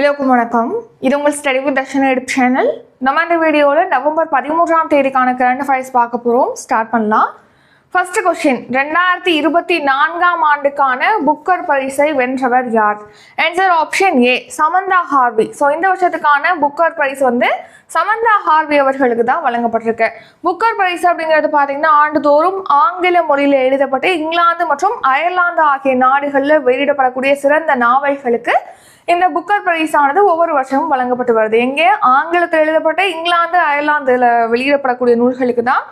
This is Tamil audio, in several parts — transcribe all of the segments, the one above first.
எல்லோருக்கும் வணக்கம். இது உங்கள் ஸ்டடி வித் தர்ஷன் எடுப் சேனல். நம்ம இந்த வீடியோவில் நவம்பர் பதிமூன்றாம் தேதிக்கான கரண்ட் அஃபேர்ஸ் பார்க்க போகிறோம் ஸ்டார்ட் பண்ணலாம். ஃபர்ஸ்ட் கொஸ்டின் ரெண்டாயிரத்தி இருபத்தி நான்காம் ஆண்டுக்கான புக்கர் பரிசை வென்றவர் யார்? Answer option A Samantha Harvey. So இந்த வருஷத்துக்கான புக்கர் பரிசு வந்து சமந்தா ஹார்வி அவர்களுக்கு தான் வழங்கப்பட்டிருக்கு. புக்கர் பரிசு அப்படிங்கிறது பார்த்தீங்கன்னா ஆண்டுதோறும் ஆங்கில மொழியில் எழுதப்பட்டு இங்கிலாந்து மற்றும் அயர்லாந்து ஆகிய நாடுகளில் வெளியிடப்படக்கூடிய சிறந்த நாவல்களுக்கு இந்த புக்கர் பரிசானது ஒவ்வொரு வருஷமும் வழங்கப்பட்டு வருது. எங்கே ஆங்கிலத்தில் எழுதப்பட்ட இங்கிலாந்து அயர்லாந்துல வெளியிடப்படக்கூடிய நூல்களுக்கு தான்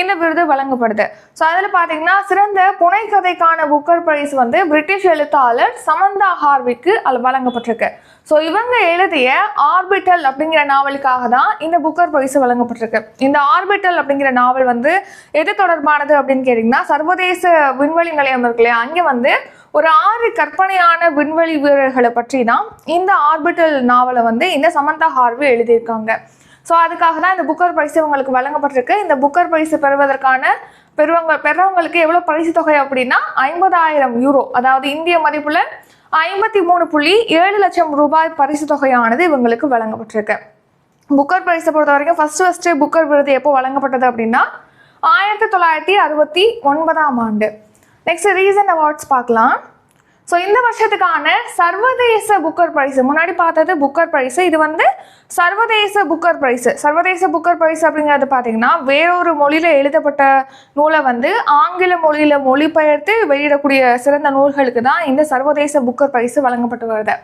இந்த விருது வழங்கப்படுது. ஸோ அதில் பார்த்தீங்கன்னா சிறந்த புனைக்கதைக்கான புக்கர் பிரைஸ் வந்து பிரிட்டிஷ் எழுத்தாளர் சமந்தா ஹார்விக்கு வழங்கப்பட்டிருக்கு. ஸோ இவங்க எழுதிய ஆர்பிட்டல் அப்படிங்கிற நாவலுக்காக தான் இந்த புக்கர் பிரைஸ் வழங்கப்பட்டிருக்கு. இந்த ஆர்பிட்டல் அப்படிங்கிற நாவல் வந்து எது தொடர்பானது அப்படின்னு கேட்டிங்கன்னா சர்வதேச விண்வெளி நிலையம் இருக்கு இல்லையா? அங்கே வந்து ஒரு ஆறு கற்பனையான விண்வெளி வீரர்களை பற்றி தான் இந்த ஆர்பிட்டல் நாவலை வந்து இந்த சமந்தா ஹார்வி எழுதியிருக்காங்க. ஸோ அதுக்காக தான் இந்த புக்கர் பரிசு உங்களுக்கு வழங்கப்பட்டிருக்கு. இந்த புக்கர் பரிசு பெறுவதற்கான பெறுவங்க பெறவங்களுக்கு எவ்வளோ பரிசு தொகை அப்படின்னா ஐம்பதாயிரம் யூரோ அதாவது இந்திய மதிப்பில் ஐம்பத்தி மூணு புள்ளி ஏழு லட்சம் ரூபாய் பரிசு தொகையானது இவங்களுக்கு வழங்கப்பட்டிருக்கு. புக்கர் பரிசை பொறுத்த வரைக்கும் ஃபஸ்ட்டு ஃபஸ்ட்டு புக்கர் விருது எப்போ வழங்கப்பட்டது அப்படின்னா ஆயிரத்தி தொள்ளாயிரத்தி அறுபத்தி ஒன்பதாம் ஆண்டு. நெக்ஸ்ட் ரீசன்ட் அவார்ட்ஸ் பார்க்கலாம். ஸோ இந்த வருஷத்துக்கான சர்வதேச புக்கர் பிரைஸ் முன்னாடி பார்த்தது புக்கர் பிரைஸ் இது வந்து சர்வதேச புக்கர் பிரைஸ் சர்வதேச புக்கர் ப்ரைஸ் அப்படிங்கிறது பார்த்தீங்கன்னா வேறொரு மொழியில் எழுதப்பட்ட நூலை வந்து ஆங்கில மொழியில் மொழிபெயர்த்து வெளியிடக்கூடிய சிறந்த நூல்களுக்கு தான் இந்த சர்வதேச புக்கர் பிரைஸ் வழங்கப்பட்டு வருது.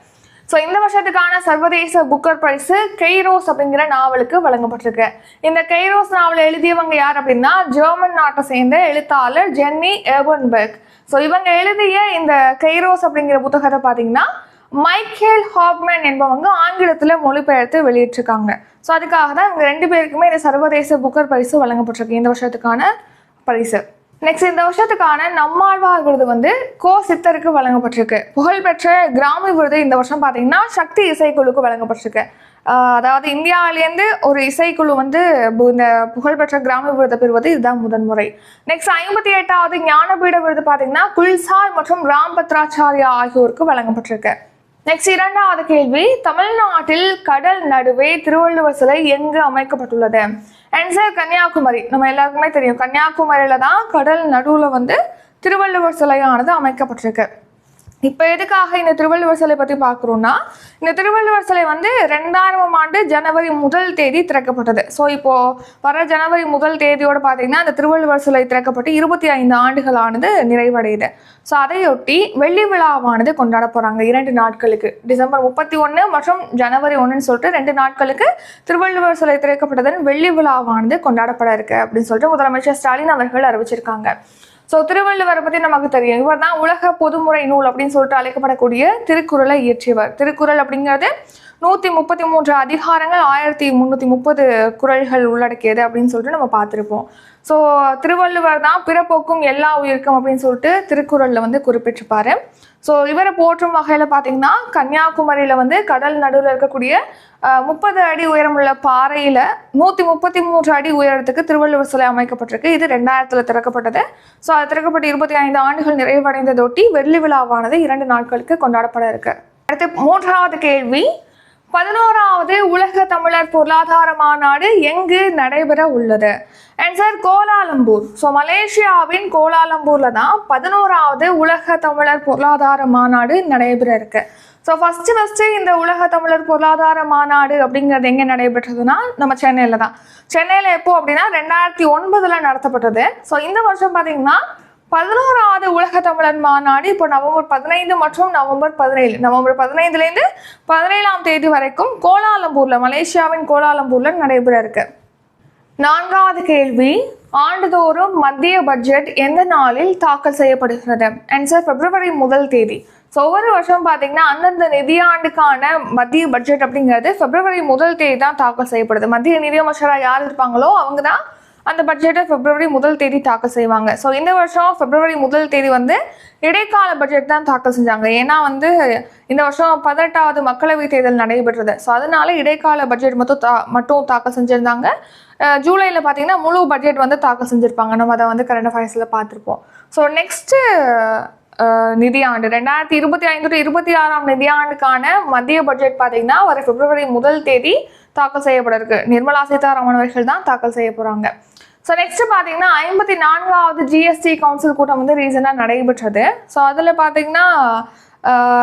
ஸோ இந்த வருஷத்துக்கான சர்வதேச புக்கர் பரிசு கெய்ரோஸ் அப்படிங்கிற நாவலுக்கு வழங்கப்பட்டிருக்கு. இந்த கெய்ரோஸ் நாவலை எழுதியவங்க யார் அப்படின்னா ஜெர்மன் நாட்டை சேர்ந்த எழுத்தாளர் ஜென்னி எர்பன்பர்க் ஸோ இவங்க எழுதிய இந்த கெய்ரோஸ் அப்படிங்கிற புத்தகத்தை பார்த்தீங்கன்னா மைக்கேல் ஹாப்மேன் என்பவங்க ஆங்கிலத்தில் மொழிபெயர்த்து வெளியிட்டிருக்காங்க. ஸோ அதுக்காக தான் இவங்க ரெண்டு பேருக்குமே இந்த சர்வதேச புக்கர் பரிசு வழங்கப்பட்டிருக்கு. இந்த வருஷத்துக்கான பரிசு நெக்ஸ்ட் இந்த வருஷத்துக்கான நம்மாழ்வார் விருது வந்து கோ சித்தருக்கு வழங்கப்பட்டிருக்கு. புகழ்பெற்ற கிராமி விருது இந்த வருஷம் பார்த்தீங்கன்னா சக்தி இசைக்குழுக்கு வழங்கப்பட்டிருக்கு. அதாவது இந்தியாவிலேருந்து ஒரு இசைக்குழு வந்து பு- இந்த புகழ்பெற்ற கிராம விருதை பெறுவது இதுதான் முதன்முறை நெக்ஸ்ட் ஐம்பத்தி எட்டாவது ஞானபீட விருது பார்த்தீங்கன்னா குல்சார் மற்றும் ராம் பத்ராச்சாரியா ஆகியோருக்கு வழங்கப்பட்டிருக்கு. நெக்ஸ்ட் இரண்டாவது கேள்வி தமிழ்நாட்டில் கடல் நடுவே திருவள்ளுவர் சிலை எங்கு அமைக்கப்பட்டுள்ளது? ஆன்சர் கன்னியாகுமரி. நம்ம எல்லாருக்குமே தெரியும் கன்னியாகுமரியில தான் கடல் நடுவில் வந்து திருவள்ளுவர் சிலையானது அமைக்கப்பட்டிருக்கு. இப்போ எதுக்காக இந்த திருவள்ளுவர் சிலை பற்றி பார்க்குறோம்னா இந்த திருவள்ளுவர் சிலை வந்து ரெண்டாயிரம் ஆண்டு ஜனவரி முதல் தேதி திறக்கப்பட்டது. ஸோ இப்போது வர ஜனவரி முதல் தேதியோடு பார்த்தீங்கன்னா அந்த திருவள்ளுவர் சிலை திறக்கப்பட்டு இருபத்தி ஐந்து ஆண்டுகளானது நிறைவடையுது. ஸோ அதையொட்டி வெள்ளி விழாவானது கொண்டாட போகிறாங்க இரண்டு நாட்களுக்கு. டிசம்பர் முப்பத்தி ஒன்று மற்றும் ஜனவரி ஒன்றுன்னு சொல்லிட்டு ரெண்டு நாட்களுக்கு திருவள்ளுவர் சிலை திறக்கப்பட்டதன் வெள்ளி விழாவானது கொண்டாடப்பட இருக்கு அப்படின்னு சொல்லிட்டு முதலமைச்சர் ஸ்டாலின் அவர்கள் அறிவிச்சிருக்காங்க. ஸோ திருவள்ளுவரை பற்றி நமக்கு தெரியும். இவர் தான் உலக பொதுமுறை நூல் அப்படின்னு சொல்லிட்டு அழைக்கப்படக்கூடிய திருக்குறளை இயற்றியவர். திருக்குறள் அப்படிங்கிறது நூற்றி முப்பத்தி மூன்று அதிகாரங்கள் ஆயிரத்தி முந்நூற்றி முப்பது குறள்கள் உள்ளடக்கியது அப்படின்னு சொல்லிட்டு நம்ம பார்த்துருப்போம். ஸோ திருவள்ளுவர் தான் பிறப்போக்கும் எல்லா உயிருக்கும் அப்படின்னு சொல்லிட்டு திருக்குறளில் வந்து குறிப்பிட்டிருப்பாரு. ஸோ இவரை போற்றும் வகையில் பார்த்தீங்கன்னா கன்னியாகுமரியில் வந்து கடல் நடுவில் இருக்கக்கூடிய முப்பது அடி உயரமுள்ள பாறையில் நூற்றி முப்பத்தி மூன்று அடி உயரத்துக்கு திருவள்ளுவர் சிலை அமைக்கப்பட்டிருக்கு. இது ரெண்டாயிரத்தில் திறக்கப்பட்டது. ஸோ அது திறக்கப்பட்டு இருபத்தி ஐந்து ஆண்டுகள் நிறைவடைந்ததொட்டி வெள்ளி விழாவானது இரண்டு நாட்களுக்கு கொண்டாடப்பட இருக்கு. அடுத்து மூன்றாவது கேள்வி. பதினோராவது உலக தமிழர் பொருளாதார மாநாடு எங்கு நடைபெற உள்ளது? Answer Kuala Lumpur. ஸோ மலேசியாவின் கோலாலம்பூரில் தான் பதினோராவது உலக தமிழர் பொருளாதார மாநாடு நடைபெற இருக்கு. ஸோ ஃபஸ்ட்டு ஃபஸ்ட்டு இந்த உலக தமிழர் பொருளாதார மாநாடு அப்படிங்கிறது எங்கே நடைபெற்றதுன்னா நம்ம சென்னையில் தான். சென்னையில் எப்போ அப்படின்னா ரெண்டாயிரத்தி ஒன்பதில் நடத்தப்பட்டது. ஸோ இந்த வருஷம் பார்த்தீங்கன்னா பதினோராவது உலக தமிழர் மாநாடு இப்போ நவம்பர் பதினைந்து மற்றும் நவம்பர் பதினேழு. நவம்பர் பதினைந்துலேருந்து பதினேழாம் தேதி வரைக்கும் கோலாலம்பூரில் மலேசியாவின் கோலாலம்பூரில் நடைபெற இருக்கு. நான்காவது கேள்வி ஆண்டுதோறும் மத்திய பட்ஜெட் எந்த நாளில் தாக்கல் செய்யப்படுகிறது? ஆன்சர் பிப்ரவரி முதல் தேதி. ஸோ ஒவ்வொரு வருஷம் பார்த்தீங்கன்னா அந்தந்த நிதியாண்டுக்கான மத்திய பட்ஜெட் அப்படிங்கிறது பிப்ரவரி முதல் தேதி தான் தாக்கல் செய்யப்படுது. மத்திய நிதியமைச்சராக யார் இருப்பாங்களோ அவங்க தான் அந்த பட்ஜெட்டை பிப்ரவரி முதல் தேதி தாக்கல் செய்வாங்க. ஸோ இந்த வருஷம் பிப்ரவரி முதல் தேதி வந்து இடைக்கால பட்ஜெட் தான் தாக்கல் செஞ்சாங்க. ஏன்னா வந்து இந்த வருஷம் பதினெட்டாவது மக்களவைத் தேர்தல் நடைபெற்றது. ஸோ அதனால இடைக்கால பட்ஜெட் மட்டும் தா மட்டும் தாக்கல் செஞ்சுருந்தாங்க. ஜூலையில் பார்த்தீங்கன்னா முழு பட்ஜெட் வந்து தாக்கல் செஞ்சுருப்பாங்க. நம்ம அதை வந்து கரண்ட் அஃபேர்ஸில் பார்த்துருப்போம் ஸோ நெக்ஸ்ட்டு நிதியாண்டு. ரெண்டாயிரத்தி இருபத்தி ஐந்து டு இருபத்தி ஆறாம் நிதியாண்டுக்கான மத்திய பட்ஜெட் பார்த்தீங்கன்னா வர பிப்ரவரி முதல் தேதி தாக்கல் செய்யப்பட இருக்கு நிர்மலா சீதாராமன் அவர்கள் தான் தாக்கல் செய்ய போறாங்க. ஸோ நெக்ஸ்ட் பார்த்தீங்கன்னா ஐம்பத்தி நான்காவது ஜிஎஸ்டி கவுன்சில் கூட்டம் வந்து ரீசெண்டாக நடைபெற்றது. ஸோ அதில் பார்த்தீங்கன்னா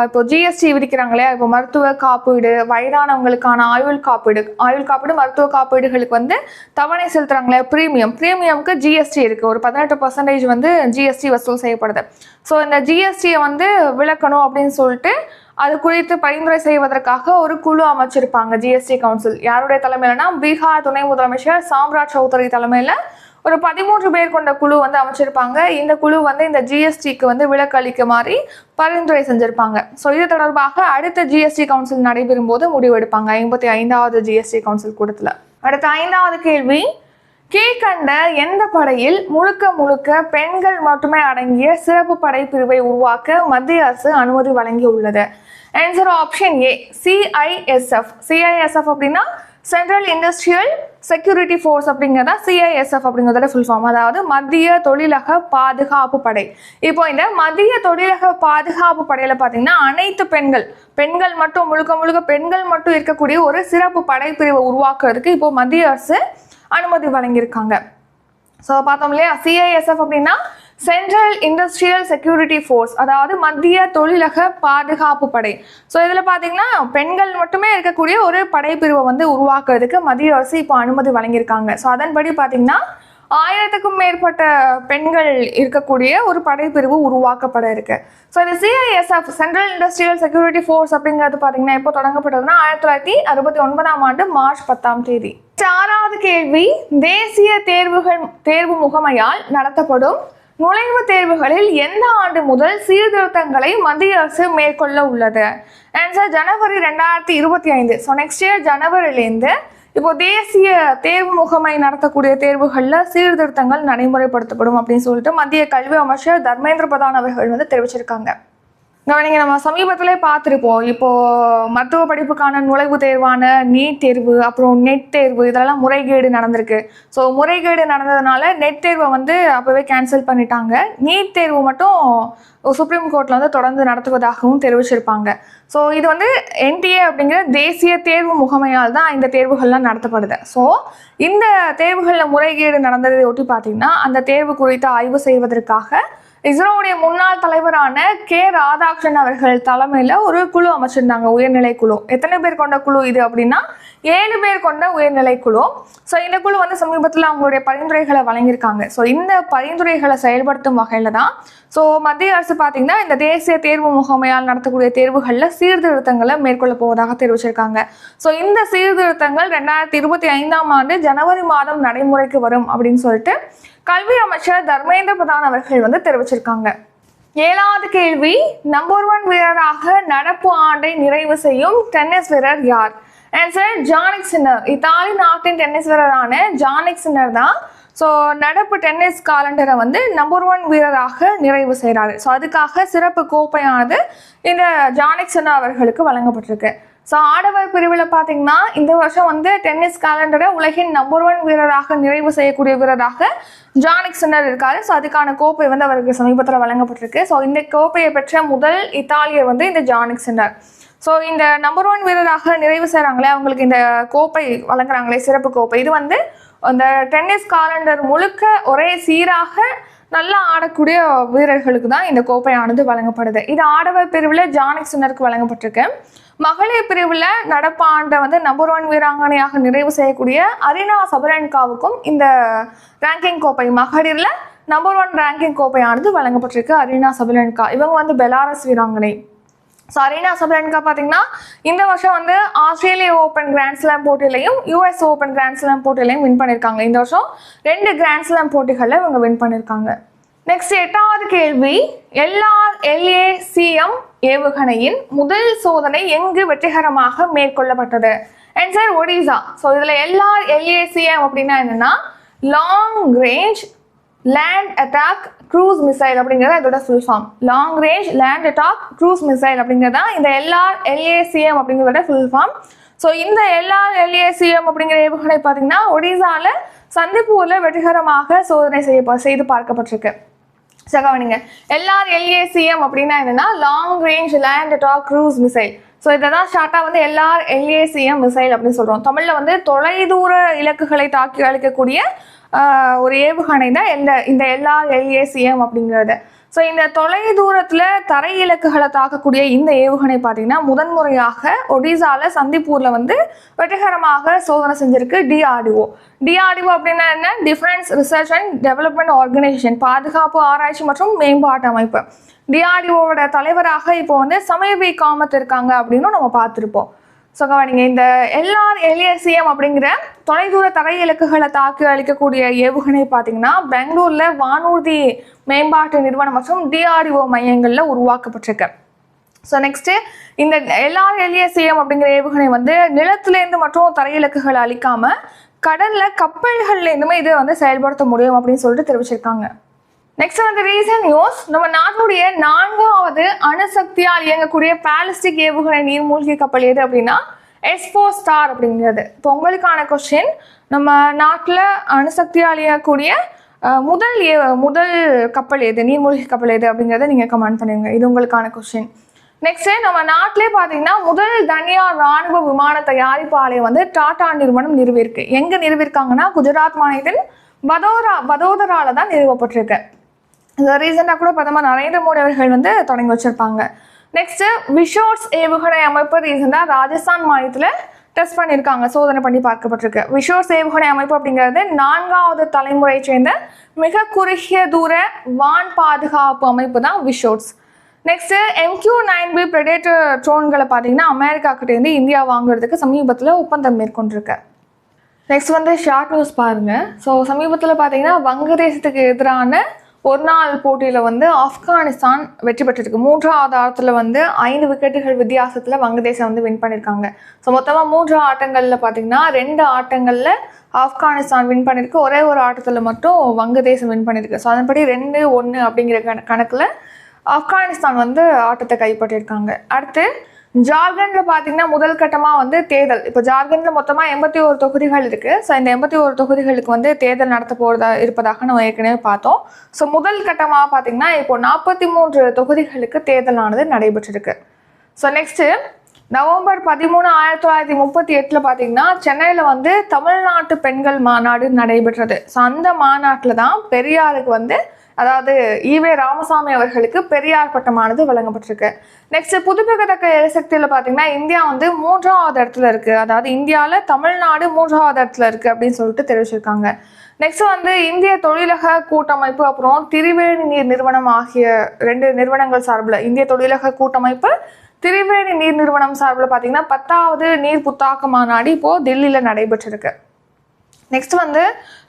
இப்போ ஜிஎஸ்டி விதிக்கிறாங்க இல்லையா? இப்போ மருத்துவ காப்பீடு வயதானவங்களுக்கான ஆயுள் காப்பீடு ஆயுள் காப்பீடு மருத்துவ காப்பீடுகளுக்கு வந்து தவணை செலுத்துறாங்களே ப்ரீமியம் ப்ரீமியம்க்கு ஜிஎஸ்டி இருக்குது ஒரு பதினெட்டு பர்சன்டேஜ் வந்து ஜிஎஸ்டி வசூல் செய்யப்படுது. ஸோ இந்த ஜிஎஸ்டியை வந்து விளக்கணும் அப்படின்னு சொல்லிட்டு அது குறித்து பரிந்துரை செய்வதற்காக ஒரு குழு அமைச்சிருப்பாங்க ஜிஎஸ்டி கவுன்சில் யாருடைய தலைமையிலனா பீகார் துணை முதலமைச்சர் சாம்ராஜ் சௌத்ரி தலைமையில் ஒரு பதிமூன்று பேர் கொண்ட குழு வந்து அமைச்சிருப்பாங்க. இந்த குழு வந்து இந்த ஜிஎஸ்டிக்கு வந்து விலக்கு அளிக்க மாதிரி பரிந்துரை செஞ்சிருப்பாங்க. ஸோ இது தொடர்பாக அடுத்த ஜிஎஸ்டி கவுன்சில் நடைபெறும் போது முடிவெடுப்பாங்க ஐம்பத்தி ஐந்தாவது ஜிஎஸ்டி கவுன்சில் கூட்டத்தில். அடுத்த ஐந்தாவது கேள்வி கீழ்கண்ட எந்த படையில் முழுக்க முழுக்க பெண்கள் மட்டுமே அடங்கிய சிறப்பு படை பிரிவை உருவாக்க மத்திய அரசு அனுமதி வழங்கியுள்ளது? Answer option A CISF CISF அப்படின்னா சென்ட்ரல் இண்டஸ்ட்ரியல் செக்யூரிட்டி ஃபோர்ஸ் அப்படிங்கிறதா சிஐஎஸ்எஃப் அப்படிங்கிறதோட ஃபுல் ஃபார்ம் அதாவது மத்திய தொழிலக பாதுகாப்பு படை. இப்போ இந்த மத்திய தொழிலக பாதுகாப்பு படையில் பார்த்தீங்கன்னா அனைத்து பெண்கள் பெண்கள் மட்டும் முழுக்க முழுக்க பெண்கள் மட்டும் இருக்கக்கூடிய ஒரு சிறப்பு படைப்பிரிவை உருவாக்குறதுக்கு இப்போ மத்திய அரசு அனுமதி வழங்கியிருக்காங்க. ஸோ பார்த்தோம் இல்லையா? சிஐஎஸ்எஃப் அப்படின்னா சென்ட்ரல் இண்டஸ்ட்ரியல் செக்யூரிட்டி ஃபோர்ஸ் அதாவது மத்திய தொழிலக பாதுகாப்பு படை. ஸோ இதில் பார்த்தீங்கன்னா பெண்கள் மட்டுமே இருக்கக்கூடிய ஒரு படைப்பிரிவை வந்து உருவாக்குறதுக்கு மத்திய அரசு இப்போ அனுமதி வழங்கியிருக்காங்க. ஸோ அதன்படி பார்த்தீங்கன்னா ஆயிரத்துக்கும் மேற்பட்ட பெண்கள் இருக்கக்கூடிய ஒரு படைப்பிரிவு உருவாக்கப்பட இருக்கு. ஸோ இந்த CISF central industrial security force அப்படிங்கிறது பார்த்தீங்கன்னா எப்போ தொடங்கப்பட்டதுன்னா ஆயிரத்தி தொள்ளாயிரத்தி அறுபத்தி ஒன்பதாம் ஆண்டு மார்ச் பத்தாம் தேதி. ஆறாவது கேள்வி தேசிய தேர்வுகள் தேர்வு முகமையால் நடத்தப்படும் நுழைவுத் தேர்வுகளில் எந்த ஆண்டு முதல் சீர்திருத்தங்களை மத்திய அரசு மேற்கொள்ள உள்ளது? ஆன்சர் ஜனவரி ரெண்டாயிரத்தி இருபத்தி ஐந்து. ஸோ நெக்ஸ்ட் இயர் ஜனவரிலேருந்து இப்போ தேசிய தேர்வு முகமை நடத்தக்கூடிய தேர்வுகளில் சீர்திருத்தங்கள் நடைமுறைப்படுத்தப்படும் அப்படின்னு சொல்லிட்டு மத்திய கல்வி அமைச்சர் தர்மேந்திர பிரதான் அவர்கள் வந்து தெரிவிச்சிருக்காங்க. கவனிங்க நம்ம சமீபத்திலே பார்த்துருப்போம். இப்போது மருத்துவ படிப்புக்கான நுழைவுத் தேர்வான நீட் தேர்வு அப்புறம் நெட் தேர்வு இதெல்லாம் முறைகேடு நடந்திருக்கு. ஸோ முறைகேடு நடந்ததுனால நெட் தேர்வை வந்து அப்போவே கேன்சல் பண்ணிட்டாங்க. நீட் தேர்வு மட்டும் சுப்ரீம் கோர்ட்டில் வந்து தொடர்ந்து நடத்துவதாகவும் தெரிவிச்சிருப்பாங்க. ஸோ இது வந்து என்டிஏ அப்படிங்கிற தேசிய தேர்வு முகமையால் தான் இந்த தேர்வுகள்லாம் நடத்தப்படுது. ஸோ இந்த தேர்வுகளில் முறைகேடு நடந்ததை ஒட்டி பார்த்திங்கன்னா அந்த தேர்வு குறித்து ஆய்வு செய்வதற்காக இஸ்ரோவுடைய முன்னாள் தலைவரான கே ராதாகிருஷ்ணன் அவர்கள் தலைமையில் ஒரு குழு அமைச்சிருந்தாங்க உயர்நிலை குழு. எத்தனை பேர் கொண்ட குழு இது அப்படின்னா ஏழு பேர் கொண்ட உயர்நிலை குழு. ஸோ இந்த குழு வந்து சமீபத்தில் அவங்களுடைய பரிந்துரைகளை வழங்கியிருக்காங்க. ஸோ இந்த பரிந்துரைகளை செயல்படுத்தும் வகையில் தான் ஸோ மத்திய அரசு பார்த்தீங்கன்னா இந்த தேசிய தேர்வு முகமையால் நடத்தக்கூடிய தேர்வுகளில் சீர்திருத்தங்களை மேற்கொள்ள போவதாக தெரிவிச்சிருக்காங்க. ஸோ இந்த சீர்திருத்தங்கள் ரெண்டாயிரத்தி இருபத்தி ஐந்தாம் ஆண்டு ஜனவரி மாதம் நடைமுறைக்கு வரும் அப்படின்னு சொல்லிட்டு கல்வி அமைச்சர் தர்மேந்திர பிரதான் அவர்கள் வந்து தெரிவிச்சிருக்காங்க. ஏழாவது கேள்வி நம்பர் ஒன் வீரராக நடப்பு ஆண்டை நிறைவு செய்யும் டென்னிஸ் வீரர் யார்? ஆன்சர் ஜானிக் சின்னர் இத்தாலி நாட்டின் டென்னிஸ் வீரரான ஜானிக் சின்னர் தான். ஸோ நடப்பு டென்னிஸ் காலண்டரை வந்து நம்பர் ஒன் வீரராக நிறைவு செய்கிறாரு ஸோ அதுக்காக சிறப்பு கோப்பையானது இந்த ஜானிக் சின்னர் அவர்களுக்கு வழங்கப்பட்டிருக்கு. ஸோ ஆடவர் பிரிவில் பார்த்தீங்கன்னா இந்த வருஷம் வந்து டென்னிஸ் காலண்டரை உலகின் நம்பர் ஒன் வீரராக நிறைவு செய்யக்கூடிய வீரராக ஜானிக் சின்னர் இருக்காரு. ஸோ அதுக்கான கோப்பை வந்து அவருக்கு சமீபத்தில் வழங்கப்பட்டிருக்கு. ஸோ இந்த கோப்பையை பெற்ற முதல் இத்தாலியர் வந்து இந்த ஜானிக் சின்னர் ஸோ இந்த நம்பர் ஒன் வீரராக நிறைவு செய்கிறாங்களே அவங்களுக்கு இந்த கோப்பை வழங்குறாங்களே சிறப்பு கோப்பை. இது வந்து அந்த டென்னிஸ் காலண்டர் முழுக்க ஒரே சீராக நல்லா ஆடக்கூடிய வீரர்களுக்கு தான் இந்த கோப்பையானது வழங்கப்படுது. இது ஆடவர் பிரிவில் ஜானிக் சுன்னருக்கு வழங்கப்பட்டிருக்கு. மகளிர் பிரிவில் நடப்பு ஆண்டை வந்து நம்பர் ஒன் வீராங்கனையாக நிறைவு செய்யக்கூடிய அரினா சபரன்காவுக்கும் இந்த ரேங்கிங் கோப்பை மகளிரில் நம்பர் ஒன் ரேங்கிங் கோப்பையானது வழங்கப்பட்டிருக்கு அரினா சபரன்கா. இவங்க வந்து பெலாரஸ் வீராங்கனை. சரீனா அரீனா சபரன்கா பார்த்தீங்கன்னா இந்த வருஷம் வந்து ஆஸ்திரேலிய ஓப்பன் கிராண்ட் ஸ்லாம் போட்டியிலையும் யூஎஸ் ஓப்பன் கிராண்ட் ஸ்லாம் போட்டியிலையும் வின் பண்ணியிருக்காங்க இந்த வருஷம் ரெண்டு கிராண்ட் ஸ்லாம் போட்டிகளில் இவங்க வின் பண்ணியிருக்காங்க நெக்ஸ்ட் எட்டாவது கேள்வி எல்ஆர் எல்ஏசிஎம் ஏவுகணையின் முதல் சோதனை எங்கு வெற்றிகரமாக மேற்கொள்ளப்பட்டது? ஆன்சர் ஒடிசா ஸோ இதில் எல்ஆர் எல்ஏசிஎம் அப்படின்னா என்னென்னா long range land attack cruise missile அப்படிங்கிறது இதோட full form long range land attack cruise missile அப்படிங்கிறது தான் இந்த எல்ஆர் எல்ஏசிஎம் அப்படிங்கிறத ஃபுல் ஃபார்ம் ஸோ இந்த எல்ஆர் எல்ஏசிஎம் அப்படிங்கிற ஏவுகணை பார்த்தீங்கன்னா ஒடிசாவில் சந்திப்பூரில் வெற்றிகரமாக சோதனை செய்ய செய்து பார்க்கப்பட்டிருக்கு. சகவனிங்க எல்ஆர் எல்ஏசிஎம் அப்படின்னா என்னன்னா long range land attack cruise missile so இதை தான் ஷார்ட்டாக வந்து எல்ஆர் எல்ஏசிஎம் மிசைல் அப்படின்னு சொல்கிறோம் தமிழில் வந்து தொலைதூர இலக்குகளை தாக்கி அளிக்கக்கூடிய ஒரு ஏவுகணை தான் இந்த இந்த எல்லா எல்ஏசிஎம் அப்படிங்கிறது. ஸோ இந்த தொலை தூரத்தில் தரை இலக்குகளை தாக்கக்கூடிய இந்த ஏவுகணை பார்த்தீங்கன்னா முதன்முறையாக ஒடிசாவில் சந்திப்பூரில் வந்து வெற்றிகரமாக சோதனை செஞ்சிருக்கு டிஆர்டிஓ டிஆர்டிஓ அப்படின்னா என்ன? Defence research and development organisation பாதுகாப்பு ஆராய்ச்சி மற்றும் மேம்பாட்டு அமைப்பு. டிஆர்டிஓவோட தலைவராக இப்போ வந்து சமயபி காமத் இருக்காங்க அப்படின்னு நம்ம பார்த்துருப்போம். ஸோ கவனிங்க இந்த எல்ஆர் எல்ஏசிஎம் அப்படிங்கிற தொலைதூர தரை இலக்குகளை தாக்கி அளிக்கக்கூடிய ஏவுகணை பார்த்தீங்கன்னா பெங்களூரில் வானூர்தி மேம்பாட்டு நிறுவனம் மற்றும் டிஆர்டிஓ மையங்களில் உருவாக்கப்பட்டிருக்கு. ஸோ நெக்ஸ்ட்டு இந்த எல்ஆர் எல்ஏசிஎம் அப்படிங்கிற ஏவுகணை வந்து நிலத்துலேருந்து மற்றும் தரை இலக்குகளை அளிக்காமல் கடலில் கப்பல்கள்லேருந்துமே இதை வந்து செயல்படுத்த முடியும் அப்படின்னு சொல்லிட்டு தெரிவிச்சிருக்காங்க. நெக்ஸ்ட் வந்து ரீசன்ட் நியூஸ் நம்ம நாட்டுடைய நான்காவது அணுசக்தியால் இயங்கக்கூடிய பாலிஸ்டிக் ஏவுகணை நீர்மூழ்கி கப்பல் எது அப்படின்னா எஸ்போ ஸ்டார் அப்படிங்கிறது. இப்போ உங்களுக்கான கொஸ்டின் நம்ம நாட்டில் அணுசக்தியால் இயங்கக்கூடிய முதல் ஏ முதல் கப்பல் எது நீர்மூழ்கி கப்பல் எது அப்படிங்கிறத நீங்கள் கமெண்ட் பண்ணுங்க. இது உங்களுக்கான கொஸ்டின் நெக்ஸ்ட் நம்ம நாட்டிலே பார்த்தீங்கன்னா முதல் தனியார் ராணுவ விமான தயாரிப்பு ஆலயம் வந்து டாடா நிறுவனம் நிறுவியிருக்கு. எங்கே நிறுவியிருக்காங்கன்னா குஜராத் மாநிலத்தில் வதோரா வதோதரால தான் நிறுவப்பட்டிருக்கு. ரீசெண்டாக கூட பிரதமர் நரேந்திர மோடி அவர்கள் வந்து தொடங்கி வச்சிருப்பாங்க. நெக்ஸ்ட்டு விஷோட்ஸ் ஏவுகணை அமைப்பு ரீசெண்டாக ராஜஸ்தான் மாநிலத்தில் டெஸ்ட் பண்ணியிருக்காங்க. சோதனை பண்ணி பார்க்கப்பட்டிருக்கு. விஷோட்ஸ் ஏவுகணை அமைப்பு அப்படிங்கிறது நான்காவது தலைமுறையை சேர்ந்த மிக குறுகிய தூர வான் பாதுகாப்பு அமைப்பு தான் VSHORADS next MQ nine B Predator ட்ரோன்களை பார்த்தீங்கன்னா அமெரிக்காக்கிட்டேருந்து இந்தியா வாங்குறதுக்கு சமீபத்தில் ஒப்பந்தம் மேற்கொண்டிருக்கு. நெக்ஸ்ட் வந்து ஷார்ட் நியூஸ் பாருங்கள் ஸோ சமீபத்தில் பார்த்தீங்கன்னா வங்கதேசத்துக்கு எதிரான ஒரு நாள் போட்டியில் வந்து ஆப்கானிஸ்தான் வெற்றி பெற்றிருக்கு. மூன்றாவது ஆட்டத்தில் வந்து ஐந்து விக்கெட்டுகள் வித்தியாசத்தில் வங்கதேசம் வந்து வின் பண்ணியிருக்காங்க ஸோ மொத்தமாக மூன்று ஆட்டங்களில் பார்த்தீங்கன்னா ரெண்டு ஆட்டங்களில் ஆப்கானிஸ்தான் வின் பண்ணியிருக்கு ஒரே ஒரு ஆட்டத்தில் மட்டும் வங்கதேசம் வின் பண்ணியிருக்கு ஸோ அதன்படி ரெண்டு ஒன்று அப்படிங்கிற கண கணக்கில் ஆப்கானிஸ்தான் வந்து ஆட்டத்தை கைப்பற்றியிருக்காங்க அடுத்து ஜார்க்கண்ட்ல பாத்தீங்கன்னா முதல் கட்டமாக வந்து தேர்தல். இப்போ ஜார்க்கண்ட்ல மொத்தமாக எண்பத்தி ஒரு தொகுதிகள் இருக்கு. ஸோ இந்த எண்பத்தி ஒரு தொகுதிகளுக்கு வந்து தேர்தல் நடத்த போறதா இருப்பதாக நம்ம ஏற்கனவே பார்த்தோம். ஸோ முதல் கட்டமாக பாத்தீங்கன்னா இப்போ நாற்பத்தி மூன்று தொகுதிகளுக்கு தேர்தலானது நடைபெற்றிருக்கு. ஸோ நெக்ஸ்ட்டு நவம்பர் பதிமூணு ஆயிரத்தி தொள்ளாயிரத்தி முப்பத்தி எட்டில் பார்த்தீங்கன்னா சென்னையில் வந்து தமிழ்நாட்டு பெண்கள் மாநாடு நடைபெற்றது. ஸோ அந்த மாநாட்டில் தான் பெரியாருக்கு வந்து அதாவது ஈவே ராமசாமி அவர்களுக்கு பெரியார் பட்டமானது வழங்கப்பட்டிருக்கு. நெக்ஸ்ட் புதுப்பிக்கத்தக்க எரிசக்தியில் பார்த்தீங்கன்னா இந்தியா வந்து மூன்றாவது இடத்துல இருக்கு. அதாவது இந்தியாவில் தமிழ்நாடு மூன்றாவது இடத்துல இருக்கு அப்படின்னு சொல்லிட்டு தெரிவிச்சிருக்காங்க. நெக்ஸ்ட் வந்து இந்திய தொழிலக கூட்டமைப்பு அப்புறம் திரிவேணி நீர் நிறுவனம் ஆகிய ரெண்டு நிறுவனங்கள் சார்பில் இந்திய தொழிலக கூட்டமைப்பு திரிவேணி நீர் நிறுவனம் சார்பில் பார்த்தீங்கன்னா பத்தாவது நீர் புத்தாக்க மாநாடு இப்போது டெல்லியில் நடைபெற்றிருக்கு. நெக்ஸ்ட் வந்து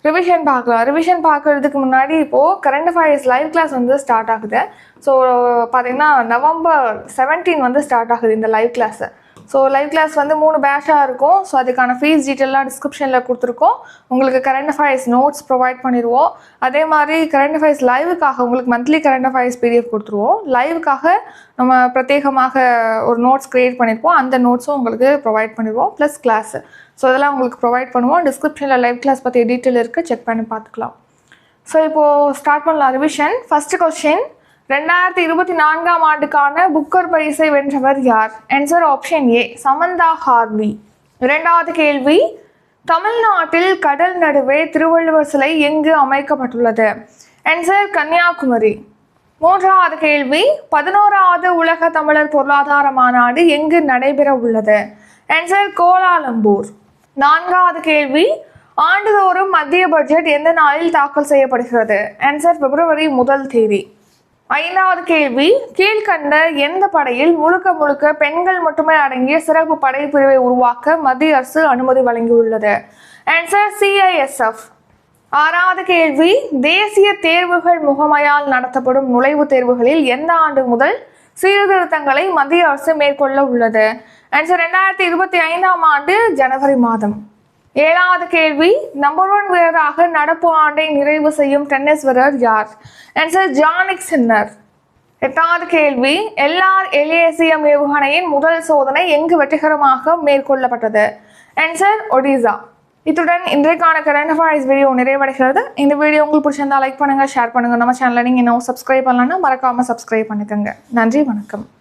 ரிவிஷன் பார்க்கலாம். ரிவிஷன் பார்க்கறதுக்கு முன்னாடி இப்போது கரண்ட் அஃபேர்ஸ் லைவ் கிளாஸ் வந்து ஸ்டார்ட் ஆகுது. ஸோ பார்த்தீங்கன்னா நவம்பர் 17 வந்து ஸ்டார்ட் ஆகுது இந்த live class so live class வந்து மூணு பேட்சாக இருக்கும். ஸோ அதுக்கான ஃபீஸ் டீட்டெயிலாம் டிஸ்கிரிப்ஷனில் கொடுத்துருக்கோம். உங்களுக்கு கரண்ட் அஃபேர்ஸ் நோட்ஸ் ப்ரொவைட் பண்ணிடுவோம் அதே மாதிரி கரண்ட் அஃபேர்ஸ் லைவுக்காக உங்களுக்கு மந்த்லி கரண்ட் அஃபேர்ஸ் பிடிஎஃப் கொடுத்துருவோம். லைவுக்காக நம்ம பிரத்யேகமாக ஒரு நோட்ஸ் க்ரியேட் பண்ணியிருப்போம் அந்த நோட்ஸும் உங்களுக்கு ப்ரொவைட் பண்ணிடுவோம் ப்ளஸ் கிளாஸு ஸோ இதெல்லாம் உங்களுக்கு ப்ரொவைட் பண்ணுவோம். டிஸ்கிரிப்ஷனில் லைவ் கிளாஸ் பற்றி டீட்டெயில் இருக்குது செக் பண்ணி பார்த்துக்கலாம். ஸோ இப்போது ஸ்டார்ட் பண்ணலாம் ரிவிஷன் ஃபஸ்ட்டு கொஸ்டின் ரெண்டாயிரத்தி இருபத்தி நான்காம் ஆண்டுக்கான புக்கர் பரிசை வென்றவர் யார்? Answer option A Samantha Harvey. இரண்டாவது கேள்வி தமிழ்நாட்டில் கடல் நடுவே திருவள்ளுவர் சிலை எங்கு அமைக்கப்பட்டுள்ளது? ஆன்சர் கன்னியாகுமரி. மூன்றாவது கேள்வி பதினோராவது உலக தமிழர் பொருளாதார மாநாடு எங்கு நடைபெற உள்ளது? Answer Kuala Lumpur. நான்காவது கேள்வி ஆண்டுதோறும் மத்திய பட்ஜெட் எந்த நாளில் தாக்கல் செய்யப்படுகிறது? ஆன்சர் பிப்ரவரி முதல் தேதி. ஐந்தாவது கேள்வி கீழ்கண்ட எந்த படையில் முழுக்க முழுக்க பெண்கள் மட்டுமே அடங்கிய சிறப்பு படை பிரிவை உருவாக்க மத்திய அரசு அனுமதி வழங்கியுள்ளது? ஆன்சர் சிஐஎஸ்எஃப் ஆறாவது கேள்வி தேசிய தேர்வுகள் முகமையால் நடத்தப்படும் நுழைவுத் தேர்வுகளில் எந்த ஆண்டு முதல் சீர்திருத்தங்களை மத்திய அரசு மேற்கொள்ள உள்ளது? ஆன்சர் ரெண்டாயிரத்தி இருபத்தி ஐந்தாம் ஆண்டு ஜனவரி மாதம். ஏழாவது கேள்வி நம்பர் ஒன் வீரராக நடப்பு ஆண்டை நிறைவு செய்யும் டென்னிஸ் வீரர் யார்? ஆன்சர் ஜானிக் சின்னர் எட்டாவது கேள்வி எல்ஆர் எல்ஏசிஎம் ஏவுகணையின் முதல் சோதனை எங்கு வெற்றிகரமாக மேற்கொள்ளப்பட்டது? ஆன்சர் ஒடிசா இத்துடன் இன்றைக்கான கரண்ட் அஃபேர்ஸ் வீடியோ நிறைவடைகிறது. இந்த வீடியோ உங்களுக்கு பிடிச்சிருந்தா லைக் பண்ணுங்கள் ஷேர் பண்ணுங்கள் நம்ம சேனலை நீங்கள் இன்னும் சப்ஸ்கிரைப் பண்ணலன்னா மறக்காமல் சப்ஸ்கிரைப் பண்ணிக்கோங்க. நன்றி வணக்கம்.